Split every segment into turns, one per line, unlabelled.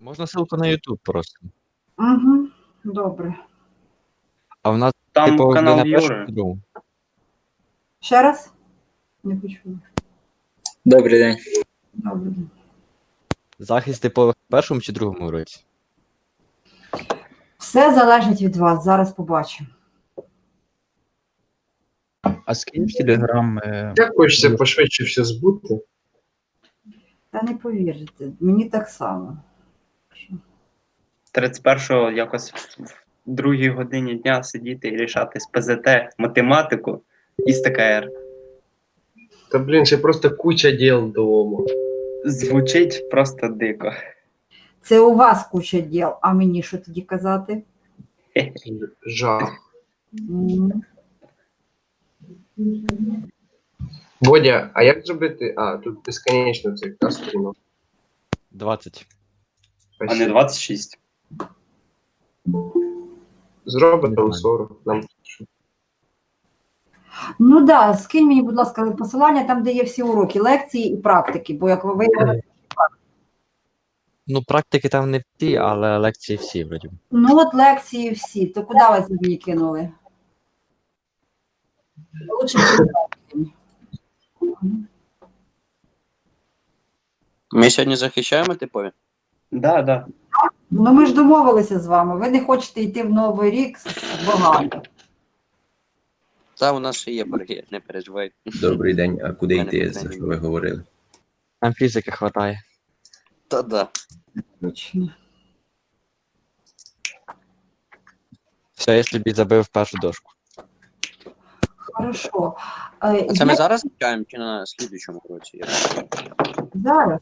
Можна ссылку на YouTube просто.
Угу. Добре.
А в нас,
Там
типу, ви
канал
на першому
Юри.
чи другому?
Ще раз? Не почула.
Добрий день.
Добре.
Захист, типу, в першому чи другому році?
Все залежить від вас. Зараз побачимо.
А скинь в Телеграм. е,
Як хочеться пошвидше все збути?
Та не повірите, мені так само.
31-го якось в другій годині дня сидіти і рішати з ПЗТ математику і з ТКР.
Та блін, ще просто куча діл вдома.
Звучить просто дико.
Це у вас куча діл, а мені що тоді казати?
Жах.
М.
Бодя, а як зробити? А, тут безконечно цей та
20.
А не 26.
Зроби там 40. Нам?
Ну так, да, скинь мені, будь ласка, посилання там, де є всі уроки, лекції і практики, бо як ви виявили,
Ну, практики там не всі, але лекції всі, вроді.
ну от лекції всі, то куди вас мені кинули? Лучше прочитайте.
Ми сьогодні захищаємо типові?
Да, да.
Ну ми ж домовилися з вами. Ви не хочете йти в новий рік з богами.
Та у нас ще є борги, не переживай.
Добрий день, а куди
Мене
йти,
питання
за що ви говорили?
Там фізики хватає.
Та да.
Точно.
Все, я собі забив першу дошку.
Хорошо. Е,
А це ми
я
зараз захищаємо чи на слідуючому році?
зараз.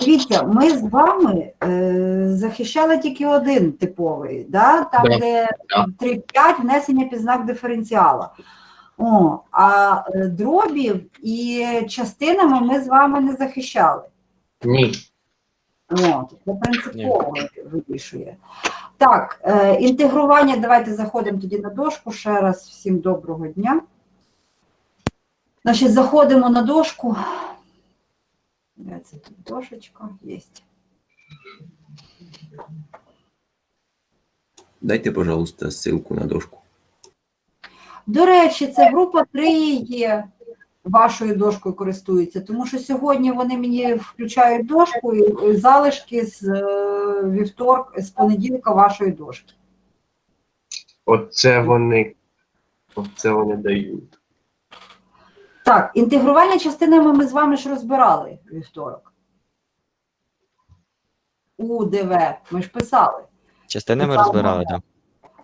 Дивіться, ми з вами е, захищали тільки один типовий, да? там,
Да,
де
да.
3-5 внесення під знак диференціала. О, а е, дробів і частинами ми з вами не захищали.
Ні.
О, це принципово вирішує. Так, е, інтегрування. Давайте заходимо тоді на дошку. Ще раз всім доброго дня. Значить, заходимо на дошку. Де це тут дошечка? Є.
Дайте, пожалуйста, ссылку на дошку.
До речі, це група 3 є вашою дошкою користується, тому що сьогодні вони мені включають дошку і залишки з е, вівторк, з понеділка вашої дошки.
Оце вони. Оце вони дають.
Так, інтегрувальні частинами ми з вами ж розбирали вівторок. УДВ, ми ж писали.
Частини ми розбирали, так.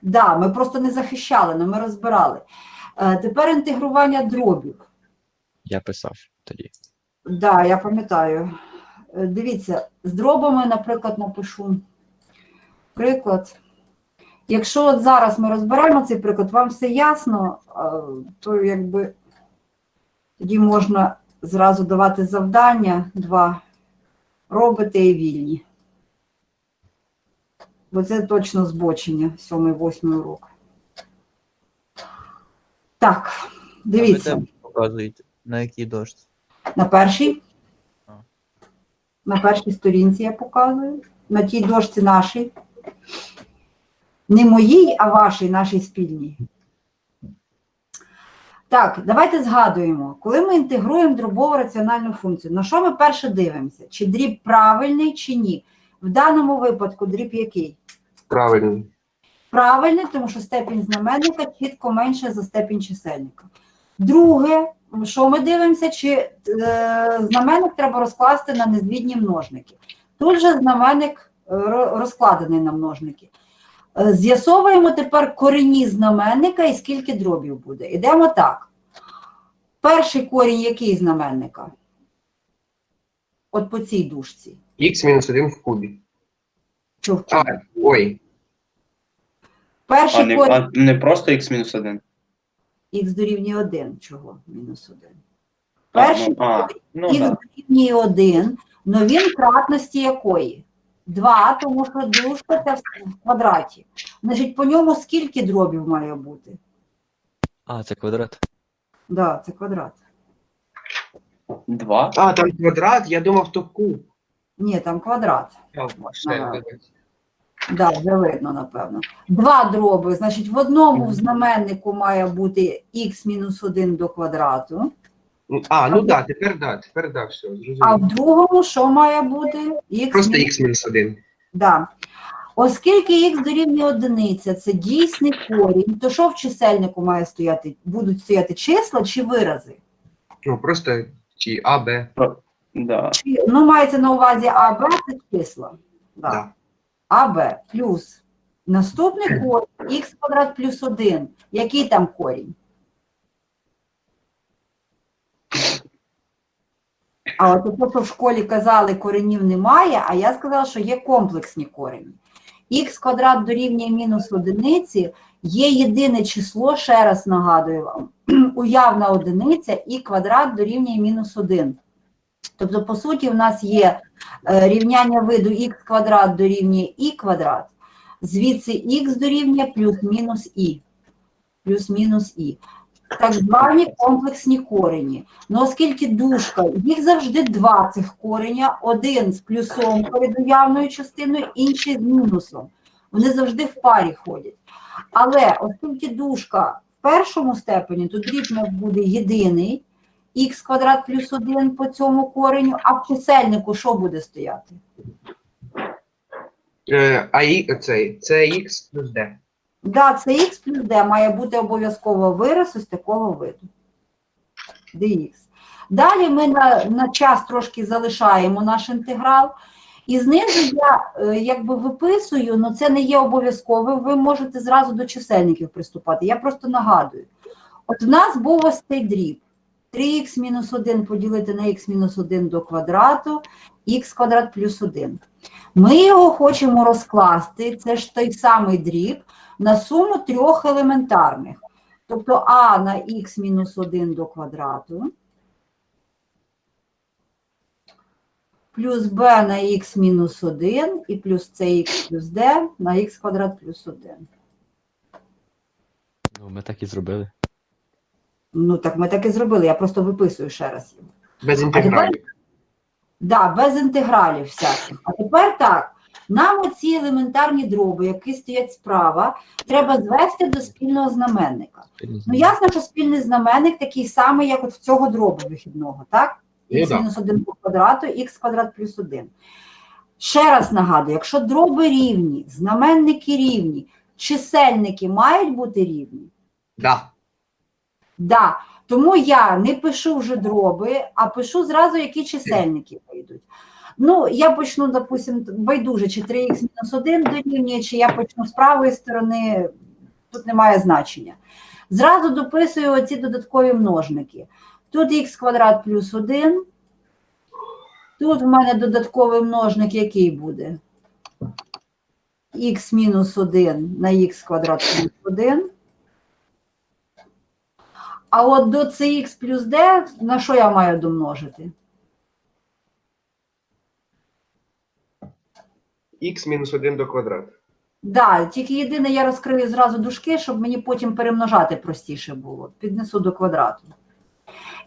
Да, ми просто не захищали, але ми розбирали. Е, тепер інтегрування дробів.
Я писав тоді.
Да, я пам'ятаю. Е, Дивіться, з дробами, наприклад, напишу приклад. Якщо от зараз ми розберемо цей приклад, вам все ясно, е, то якби тоді можна зразу давати завдання два робите і вільні. Бо це точно збочення, сьомий, восьмий урок. Так, дивіться.
ви Показуєте, на якій дошці.
На першій.
А.
На першій сторінці я показую. На тій дошці нашій. Не моїй, а вашій, нашій спільній. Так, давайте згадуємо, коли ми інтегруємо дробову раціональну функцію, на що ми перше дивимося? Чи дріб правильний, чи ні? В даному випадку дріб який?
Правильно.
Правильний, тому що степінь знаменника чітко менше за степінь чисельника. Друге, що ми дивимося, чи е, знаменник треба розкласти на незвідні множники. Тут же знаменник е, розкладений на множники. Е, З'ясовуємо тепер корені знаменника і скільки дробів буде. Ідемо так. Перший корінь який знаменника? От по цій дужці.
Х мінус 1 в кубі.
Що в
А,
кубі?
ой.
А
Перший
не,
корінь.
а не просто x-1.
Х дорівнює 1. Чого? Мінус 1.
А,
Перший
ну, а, ну,
х
да.
дорівнює 1, но він кратності якої? 2, тому що дужка це в квадраті. Значить, по ньому скільки дробів має бути?
А, це квадрат.
Да, це квадрат.
Два.
А, там квадрат, я думав, то куб.
Ні, там квадрат.
А,
Ага.
давайте.
Да, вже видно, напевно. Два дроби. Значить, в одному в знаменнику має бути х мінус 1 до квадрату,
Ну, А, ну да, тепер да, тепер да, все,
а
зрозуміло.
в другому що має бути? Х
Просто
мінус
х мінус 1.
Да. Оскільки х дорівнює одиниця, це дійсний корінь, то що в чисельнику має стояти? Будуть стояти числа чи вирази?
Ну, просто чи А, Б.
Да.
Чи, ну, мається на увазі А, Б це числа. Да.
Да.
А, Б плюс. Наступний корінь х квадрат плюс 1. Який там корінь? А от те, що в школі казали, коренів немає, а я сказала, що є комплексні корені. Х квадрат дорівнює мінус одиниці, є єдине число, ще раз нагадую вам, уявна одиниця і квадрат дорівнює мінус 1. Тобто, по суті, в нас є е, рівняння виду х квадрат дорівнює і квадрат, звідси х дорівнює плюс-мінус і. Плюс-мінус і. Так звані комплексні корені. Ну, оскільки дужка, їх завжди два цих кореня, один з плюсом перед уявною частиною, інший з мінусом. Вони завжди в парі ходять. Але оскільки дужка в першому степені, то дріб нас буде єдиний, х квадрат плюс 1 по цьому кореню, а в чисельнику що буде стояти?
Е, А цей, це х плюс Д.
Да, це х плюс d має бути обов'язково вираз із такого виду. dx. Далі ми на, на час трошки залишаємо наш інтеграл. І знизу я е, якби виписую, але це не є обов'язковим, ви можете зразу до чисельників приступати. Я просто нагадую. От в нас був ось цей дріб. 3х мінус 1 поділити на х мінус 1 до квадрату, х квадрат плюс 1. Ми його хочемо розкласти, це ж той самий дріб, на суму трьох елементарних. Тобто а на х мінус 1 до квадрату, плюс b на х мінус 1 і плюс cx плюс d на х квадрат плюс 1.
Ну, ми так і зробили.
Ну так ми так і зробили, я просто виписую ще раз його.
Без інтегралів.
Да, без інтегралів всяких. А тепер так. Нам оці елементарні дроби, які стоять справа, треба звести до спільного знаменника. Ну, ясно, що спільний знаменник такий самий, як от в цього дробу вихідного, так?
Ну,
х мінус 1 по квадрату, х квадрат плюс 1. Ще раз нагадую, якщо дроби рівні, знаменники рівні, чисельники мають бути рівні?
Да.
Да. Тому я не пишу вже дроби, а пишу зразу, які чисельники вийдуть. Ну, я почну, допустим, байдуже, чи 3х мінус 1 дорівнює, чи я почну з правої сторони, тут немає значення. Зразу дописую оці додаткові множники. Тут х квадрат плюс 1. Тут в мене додатковий множник, який буде? х мінус 1 на х квадрат плюс 1. А от до cx плюс d на що я маю домножити?
х мінус 1 до квадрату.
Да, тільки єдине, я розкрию зразу дужки, щоб мені потім перемножати простіше було. Піднесу до квадрату.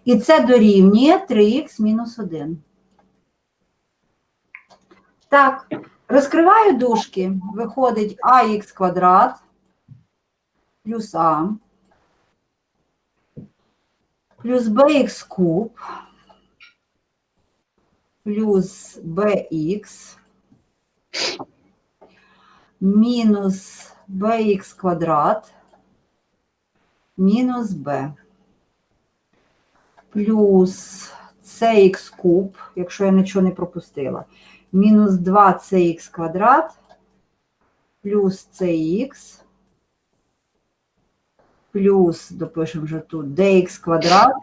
І це дорівнює 3х мінус 1. Так, розкриваю дужки. Виходить ax квадрат плюс а плюс bx куб. Плюс bx мінус bx квадрат. Мінус b. Плюс cx куб, якщо я нічого не пропустила, мінус 2cx квадрат. Плюс cx плюс, допишемо вже тут, dx квадрат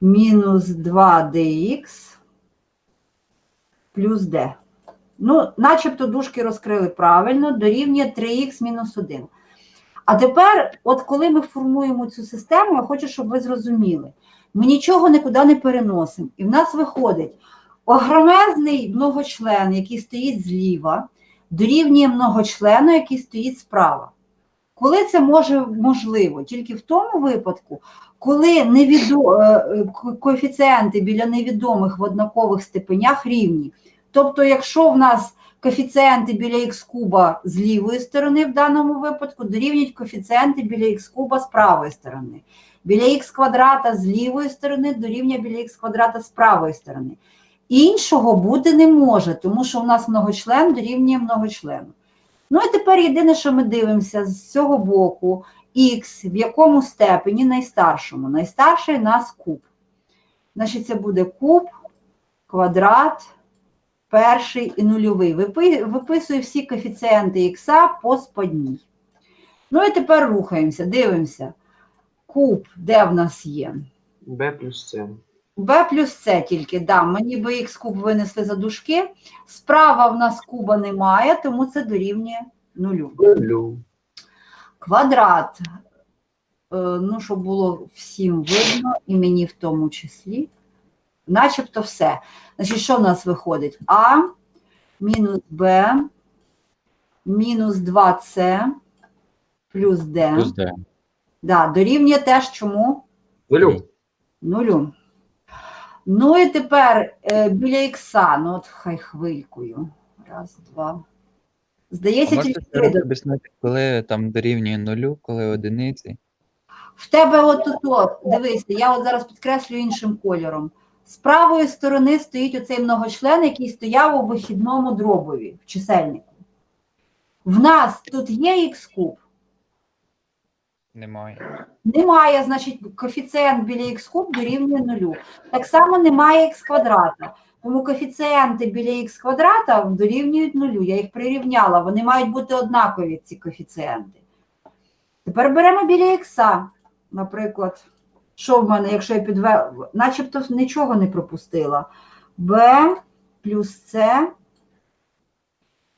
мінус 2dx плюс d. Ну, начебто дужки розкрили правильно, дорівнює 3х мінус 1. А тепер, от коли ми формуємо цю систему, я хочу, щоб ви зрозуміли, ми нічого нікуди не переносимо. І в нас виходить огромезний многочлен, який стоїть зліва, дорівнює многочлену, який стоїть справа. Коли це може можливо? Тільки в тому випадку, коли невідо... е, е, ко- коефіцієнти біля невідомих в однакових степенях рівні. Тобто, якщо в нас коефіцієнти біля х куба з лівої сторони в даному випадку дорівнюють коефіцієнти біля х куба з правої сторони. Біля х квадрата з лівої сторони дорівнює біля х квадрата з правої сторони. Іншого бути не може, тому що у нас многочлен дорівнює многочлену. Ну і тепер єдине, що ми дивимося з цього боку, х в якому степені найстаршому. Найстарший у нас куб. Значить, це буде куб, квадрат, перший і нульовий. Випи- Виписую всі коефіцієнти х по сподній. Ну і тепер рухаємося, дивимося. Куб, де в нас є?
Б плюс С.
b плюс С тільки, да, мені би х куб винесли за дужки. Справа в нас куба немає, тому це дорівнює нулю.
Нулю.
Квадрат, е, ну, щоб було всім видно, і мені в тому числі. Начебто все. Значить, що в нас виходить? А мінус Б мінус 2С плюс Д.
Плюс Д.
Да, дорівнює теж чому?
Нулю.
Нулю. Ну і тепер е, біля ікса, ну от хай хвилькою. Раз, два. Здається, тільки три.
об'яснити, коли там дорівнює нулю, коли одиниці?
В тебе от тут, от, дивися, я от зараз підкреслю іншим кольором. З правої сторони стоїть оцей многочлен, який стояв у вихідному дробові в чисельнику. В нас тут є х куб.
Немає.
Немає, значить, коефіцієнт біля х куб дорівнює нулю. Так само немає х квадрата. Тому коефіцієнти біля х квадрата дорівнюють нулю. Я їх прирівняла. Вони мають бути однакові, ці коефіцієнти. Тепер беремо біля х, наприклад. Що в мене, якщо я підве... Начебто нічого не пропустила. b плюс c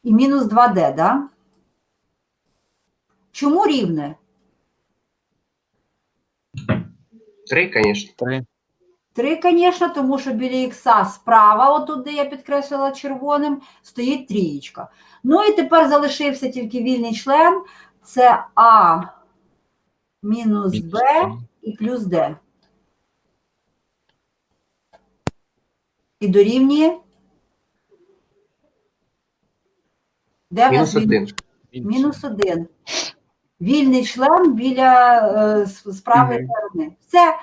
і мінус 2d, да? Чому рівне?
Три, звісно.
Три.
Три, звісно, тому що біля ікса справа, отут, де я підкреслила червоним, стоїть трієчка. Ну і тепер залишився тільки вільний член. Це А мінус
Мінус
Б і плюс Д. І дорівнює. Де в нас
Мінус один.
Мінус один. Вільний член біля е, з сторони. Це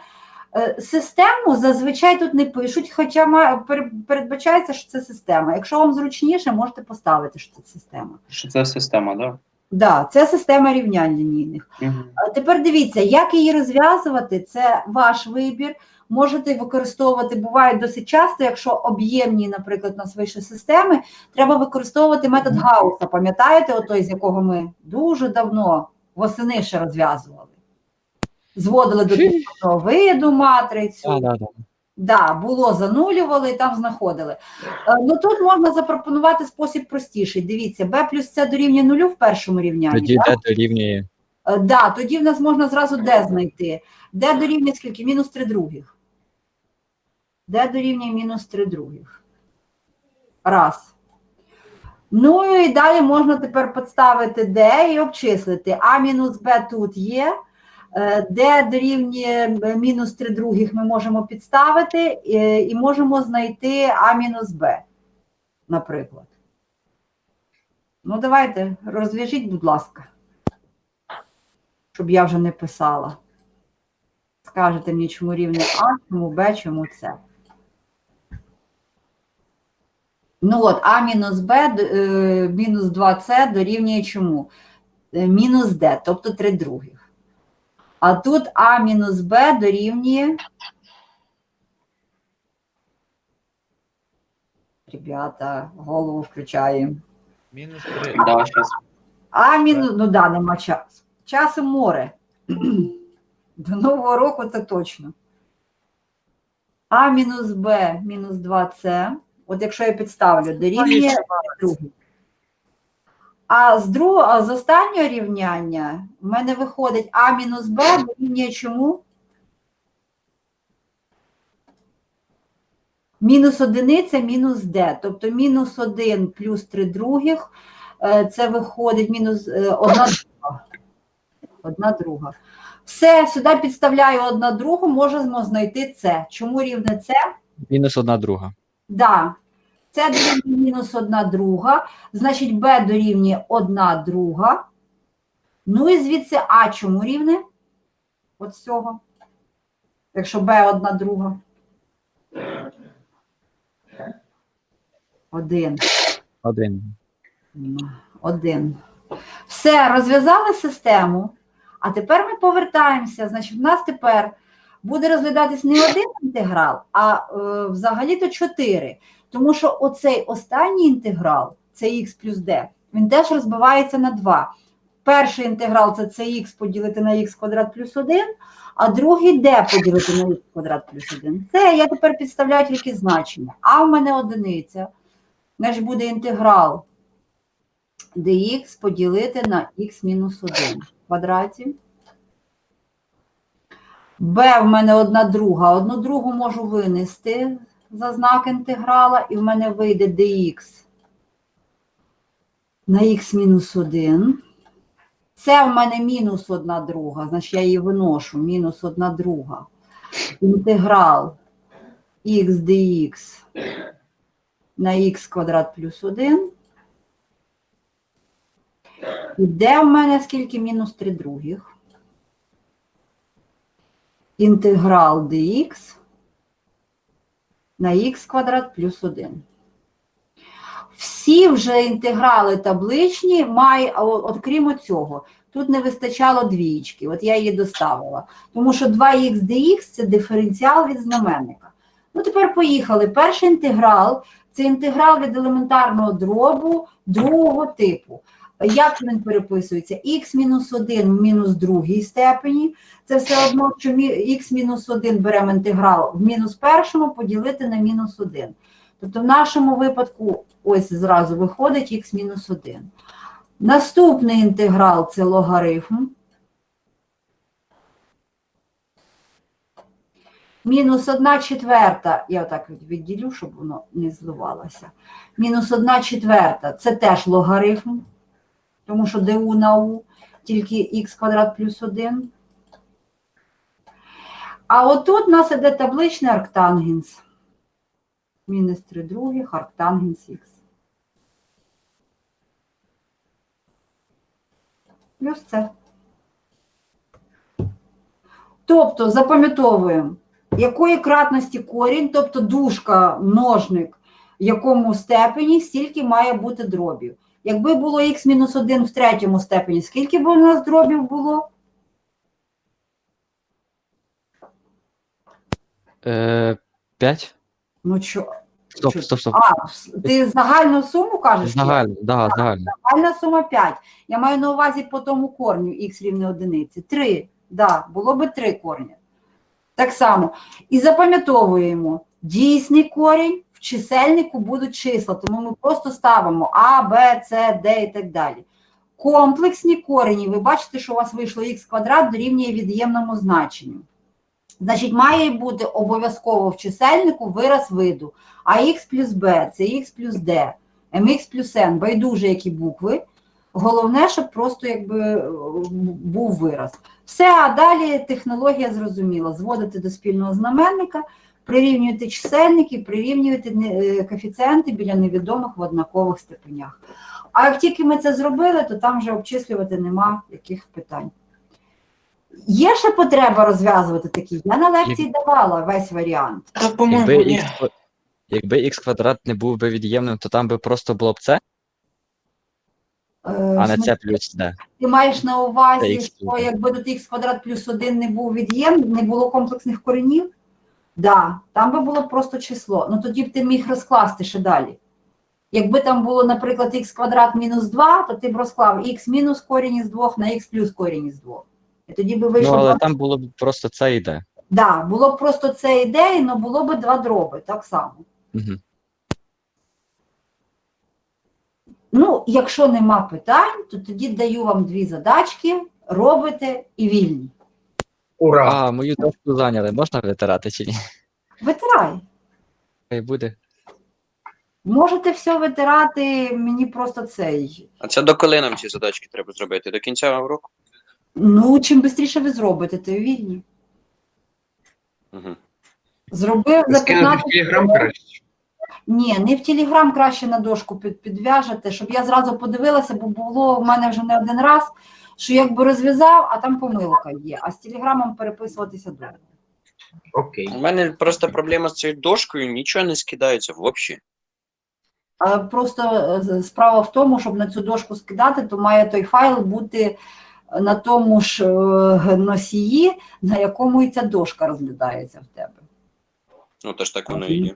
е, систему зазвичай тут не пишуть, хоча ма- пер- передбачається, що це система. Якщо вам зручніше, можете поставити, що це система.
Що це система, да?
Да, це система рівнянь лінійних.
Угу.
Тепер дивіться, як її розв'язувати, це ваш вибір. Можете використовувати, буває досить часто, якщо об'ємні, наприклад, у нас вийшли системи, треба використовувати метод Гауса. Пам'ятаєте, отой, з якого ми дуже давно восени ще розв'язували? Зводили до підступного виду матрицю.
Так.
Да, було, занулювали і там знаходили. Е, Ну тут можна запропонувати спосіб простіший. Дивіться, b плюс c дорівнює нулю в першому рівнянні.
Тоді? Д дорівнює.
Е, Да, тоді в нас можна зразу d знайти. d дорівнює скільки? Мінус 3 других. d дорівнює мінус 3 других. Раз. Ну і далі можна тепер підставити d і обчислити. А мінус b тут є. Е, d дорівнює мінус 3 других ми можемо підставити е, і можемо знайти а мінус b, наприклад. Ну, давайте, розв'яжіть, будь ласка щоб я вже не писала. Скажете мені, чому рівне А, чому Б, чому С. Ну от, А мінус Б, е, мінус 2С дорівнює чому? Е, Мінус Д, тобто 3 других. А тут А мінус Б дорівнює. Ребята, голову включаємо.
Мінус три.
Да, щас.
А мінус, ну да, нема часу. Часу море. До Нового року це точно. А мінус Б мінус 2С. От якщо я підставлю, дорівнює другий. А з другого, з останнього рівняння в мене виходить А мінус Б дорівнює чому? Мінус одиниця, мінус Д. Тобто мінус 1 плюс 3 других. е, Це виходить мінус 1 друга. Одна друга. Все, сюди підставляю одна другу, можемо знайти це. Чому рівне це?
Мінус одна друга.
Да. Це дорівнює мінус одна друга, значить b дорівнює одна друга. Ну і звідси А чому рівне? От з цього. Якщо b одна друга. Один.
Один.
Один. Все, розв'язали систему. А тепер ми повертаємося. Значить, в нас тепер буде розглядатись не один інтеграл, а е, взагалі-то чотири. Тому що оцей останній інтеграл, це х плюс d, він теж розбивається на два. Перший інтеграл це cx поділити на х квадрат плюс 1, а другий d поділити на х квадрат плюс 1. Це я тепер підставляю тільки значення. А в мене одиниця. Значить буде інтеграл dx поділити на х мінус 1 в квадраті. B в мене одна друга. Одну другу можу винести за знак інтеграла, і в мене вийде dx на х мінус 1. Це в мене мінус одна друга, значить я її виношу, мінус одна друга. Інтеграл х dx на х квадрат плюс 1. І де в мене скільки мінус 3 других? Інтеграл dx на х квадрат плюс 1. Всі вже інтеграли табличні, має, а от, от крім цього, тут не вистачало двієчки, от я її доставила. Тому що 2х dx – це диференціал від знаменника. Ну, тепер поїхали. Перший інтеграл це інтеграл від елементарного дробу другого типу. Як він переписується? х-1 в мінус другій степені. Це все одно, що х-1 беремо інтеграл в мінус першому поділити на мінус 1. Тобто в нашому випадку ось зразу виходить х-1. Наступний інтеграл це логарифм. Мінус 1 четверта, я отак відділю, щоб воно не зливалося. Мінус 1 четверта це теж логарифм, тому що ду на у, тільки х квадрат плюс 1. А отут у нас іде табличний арктангенс. Мінус 3 других, арктангенс х. Плюс це. Тобто запам'ятовуємо, якої кратності корінь, тобто дужка, множник, в якому степені, стільки має бути дробів. Якби було х-1 в третьому степені, скільки б у нас дробів було?
Е, п'ять?
Ну що,
Стоп, стоп, стоп.
а, ти загальну суму кажеш?
Загально, да, загально.
Загальна сума 5. Я маю на увазі по тому корню х рівне одиниці. 3. Да, було би 3 корня. Так само. І запам'ятовуємо, дійсний корінь в чисельнику будуть числа, тому ми просто ставимо А, Б, С, Д і так далі. Комплексні корені, ви бачите, що у вас вийшло х квадрат дорівнює від'ємному значенню. Значить, має бути обов'язково в чисельнику вираз виду. А х плюс Б це х плюс Д. mx плюс n, байдуже які букви. Головне, щоб просто якби був вираз. Все, а далі технологія зрозуміла. Зводити до спільного знаменника, прирівнюєте чисельники, прирівнюєте коефіцієнти біля невідомих в однакових степенях. А як тільки ми це зробили, то там вже обчислювати нема яких питань. Є ще потреба розв'язувати такі? Я на лекції давала весь варіант.
Та, по-моєму,
Якби
ні.
х, якби х квадрат не був би від'ємним, то там би просто було б це,
Е,
а не це плюс d.
Ти маєш на увазі,
Це
що
плюс.
якби тут х квадрат плюс 1 не був від'єм, не було комплексних коренів? Да, там би було просто число. Ну тоді б ти міг розкласти ще далі. Якби там було, наприклад, х квадрат мінус 2, то ти б розклав х мінус корінь із 2 на х плюс корінь із 2. І тоді би
Ну,
вийшло.
але
два-
там було б просто це і d.
Да, було б просто це ідея, але було б два дроби, так само.
Угу.
Ну, якщо нема питань, то тоді даю вам дві задачки, робите і вільні.
Ура!
А, мою дошку зайняли. Можна витирати чи ні?
Витирай.
Хай буде.
Можете все витирати, мені просто цей.
А це до коли нам ці задачки треба зробити? До кінця року?
Ну, чим швидше ви зробите, то вільні.
Угу.
Зробив за
Скинути
15
в телеграм краще.
Ні, не в Телеграм краще на дошку під, підв'яжете, щоб я зразу подивилася, бо було в мене вже не один раз, що якби розв'язав, а там помилка є. А з Телеграмом переписуватися довго.
Окей.
У мене просто проблема з цією дошкою, нічого не скидається взагалі.
А просто е, справа в тому, щоб на цю дошку скидати, то має той файл бути на тому ж е, носії, на якому і ця дошка розглядається в тебе.
Ну, то ж так воно і є.